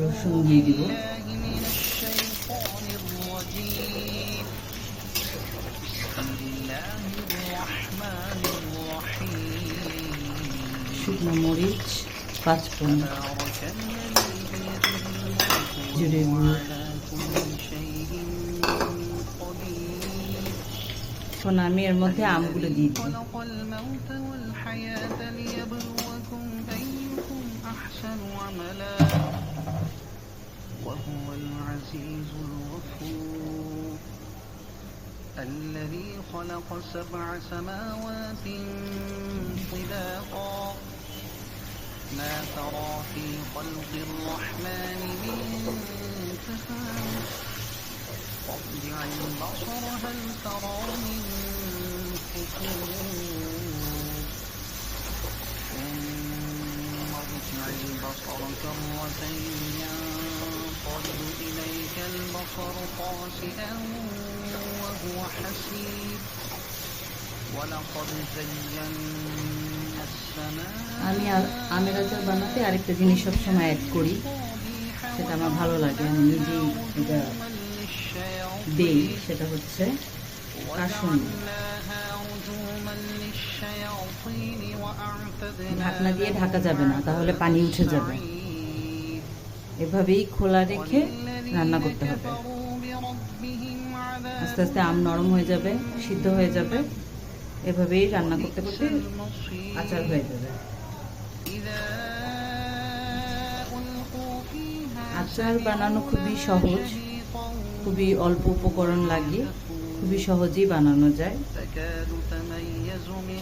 রসুন দিয়ে দিব। শুকনো মরিচ, পাঁচফোড়ন, জিরে গুঁড়ো এখন আমি এর মধ্যে আমগুলো দিয়ে দিই وهو العزيز الغفور. الذي خلق سبع سماوات طباقا. ما ترى في خلق الرحمن من تفاوت. فارجع البصر هل ترى من فطور ثم ارجع البصر كرتين. البصر خاسئا وهو حسير ولقد زينا السماء আমি আ- আমের আচার বানাতে আরেকটা জিনিস সবসময় অ্যাড করি সেটা আমার ভালো লাগে আমি নিজেই এটা দেই সেটা হচ্ছে কাসুন্দি وجعلناها رجوما للشياطين وأعتدنا ঢাকনা দিয়ে ঢাকা যাবে না তাহলে পানি উঠে যাবে এভাবেই খোলা রেখে রান্না করতে হবে। আস্তে আস্তে আম নরম হয়ে যাবে, সিদ্ধ হয়ে যাবে। এভাবেই রান্না করতে করতে আচার হয়ে যাবে। আচার বানানো খুবই সহজ, খুবই অল্প উপকরণ লাগে খুবই সহজেই বানানো যায়।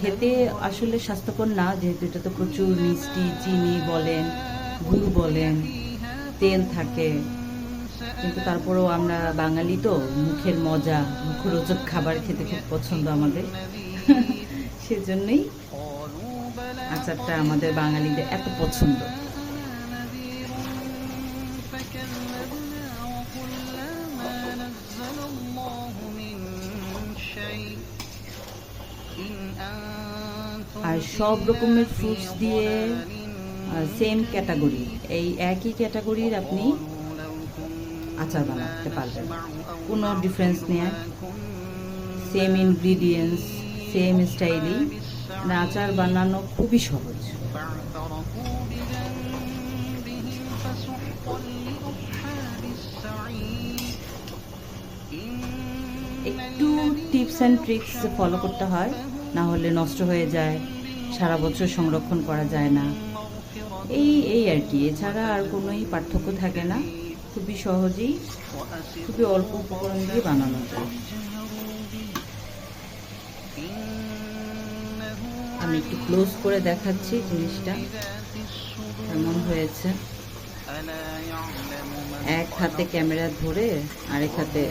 খেতে আসলে স্বাস্থ্যকর না, যেহেতু এটা তো প্রচুর মিষ্টি, চিনি বলেন, গুড় বলেন, তেল থাকে। কিন্তু তারপরেও আমরা বাঙালি তো, মুখের মজা, মুখরোচক খাবার খেতে খুব পছন্দ আমাদের। সেজন্যই আচারটা আমাদের বাঙালিদের এত পছন্দ। আর সব রকমের ফ্রুটস দিয়ে সেম ক্যাটাগরি এই একই ক্যাটাগরির আপনি আচার বানাতে পারবেন কোনো ডিফারেন্স নেই। সেম ইনগ্রিডিয়েন্টস সেম স্টাইলেই আচার বানানো খুবই সহজ। একটু টিপস অ্যান্ড ট্রিক্স ফলো করতে হয়, না হলে নষ্ট হয়ে যায়, সারা বছর সংরক্ষণ করা যায় না। এই এই আর কি। এছাড়া আর কোনোই পার্থক্য থাকে না। খুবই সহজেই, খুবই অল্প উপকরণ দিয়ে বানানো যায়। আমি একটু ক্লোজ করে দেখাচ্ছি জিনিসটা, কেমন হয়েছে। এক হাতে ক্যামেরা ধরে আরেক হাতে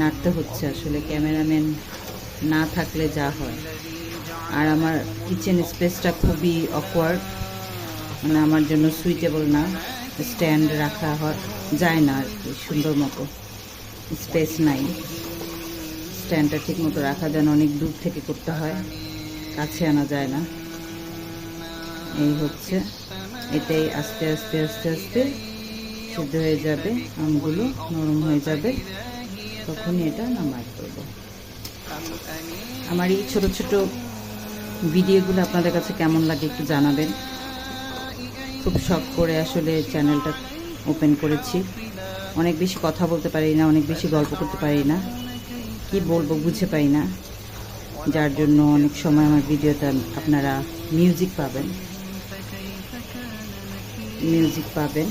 নাড়তে হচ্ছে আসলে, ক্যামেরাম্যান না থাকলে যা হয়। আর আমার কিচেন স্পেসটা খুবই অকওয়ার্ড মানে আমার জন্য সুইটেবল না। স্ট্যান্ড রাখা হয়, যায় না আর কি, সুন্দর মতো। স্পেস নাই। স্ট্যান্ডটা ঠিক মতো রাখা যেন অনেক দূর থেকে করতে হয়, কাছে আনা যায় না। এই হচ্ছে, এটাই আস্তে আস্তে আস্তে আস্তে সিদ্ধ হয়ে যাবে, আমগুলো নরম হয়ে যাবে। তখনই এটা নামাই করব আমার এই ছোট ছোট ভিডিওগুলো আপনাদের কাছে কেমন লাগে একটু জানাবেন। খুব শখ করে আসলে চ্যানেলটা ওপেন করেছি। অনেক বেশি কথা বলতে পারি না, অনেক বেশি গল্প করতে পারি না। কি বলব বুঝে পাই না। যার জন্য অনেক সময় আমার ভিডিওতে আপনারা মিউজিক পাবেন। মিউজিক পাবেন।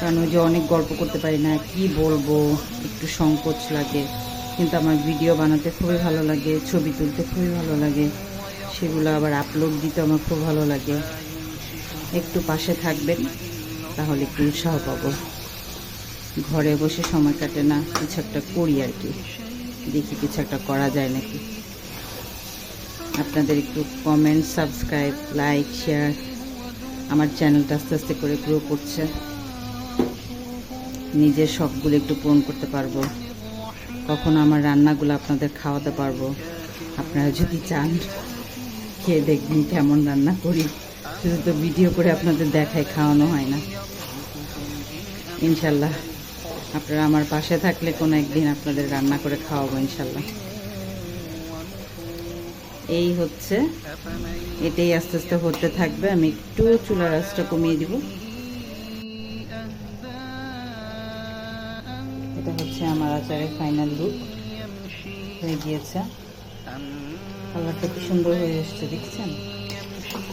কারণ ওই যে অনেক গল্প করতে পারি না, কি বলব, একটু সংকোচ লাগে। কিন্তু আমার ভিডিও বানাতে খুবই ভালো লাগে, ছবি তুলতে খুবই ভালো লাগে। সেগুলো আবার আপলোড দিতে আমার খুব ভালো লাগে। একটু পাশে থাকবেন তাহলে একটু উৎসাহ পাবো। ঘরে বসে সময় কাটে না, কিছু একটা করি আর কি। দেখি কিছু একটা করা যায় নাকি। আপনাদের একটু কমেন্ট সাবস্ক্রাইব লাইক শেয়ার আমার চ্যানেলটা আস্তে আস্তে করে গ্রো করছে। নিজের শখগুলো একটু পূরণ করতে পারব। কখনো আমার রান্নাগুলো আপনাদের খাওয়াতে পারব। আপনারা যদি চান, খেয়ে দেখবেন কেমন রান্না করি। শুধু তো ভিডিও করে আপনাদের দেখায়, খাওয়ানো হয় না। ইনশাল্লাহ। আপনারা আমার পাশে থাকলে কোনো একদিন আপনাদের রান্না করে খাওয়াবো ইনশাল্লাহ। এই হচ্ছে। এটাই আস্তে আস্তে হতে থাকবে। আমি একটু চুলার আঁচটা কমিয়ে দিব। এটা হচ্ছে আমার আচারের ফাইনাল লুক হয়ে গিয়েছে। কালারটা কি সুন্দর হয়ে এসছে, দেখছেন?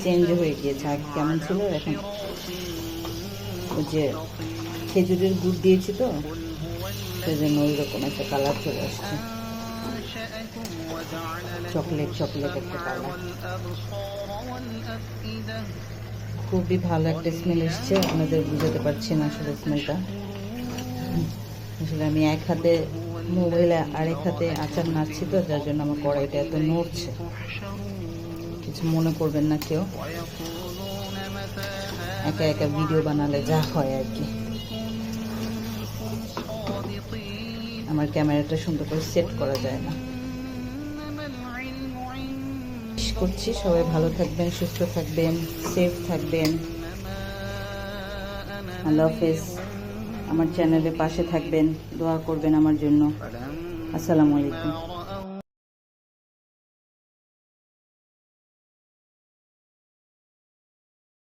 চেঞ্জ হয়ে গিয়েছে। আগে কেমন ছিল এখন? ওই যে খেজুরের গুড় দিয়েছি তো, সেজন্য ওই রকম একটা কালার চলে আসছে। চকলেট চকলেট একটা কালার খুবই ভালো একটা স্মেল এসছে। আপনাদের বুঝাতে পারছি না আসলে স্মেলটা আসলে আমি এক হাতে মোবাইলে আরেক হাতে আচার নাড়ছি তো, যার জন্য আমার কড়াইটা এত নড়ছে। কিছু মনে করবেন না কেউ। একা একা ভিডিও বানালে যা হয় আর কি। আমার ক্যামেরাটা সুন্দর করে সেট করা যায় না। করছি। সবাই ভালো থাকবেন, সুস্থ থাকবেন সেফ থাকবেন। আল্লাহ হাফেজ। আমার চ্যানেলের পাশে থাকবেন। দোয়া করবেন আমার জন্য। আসসালামু আলাইকুম।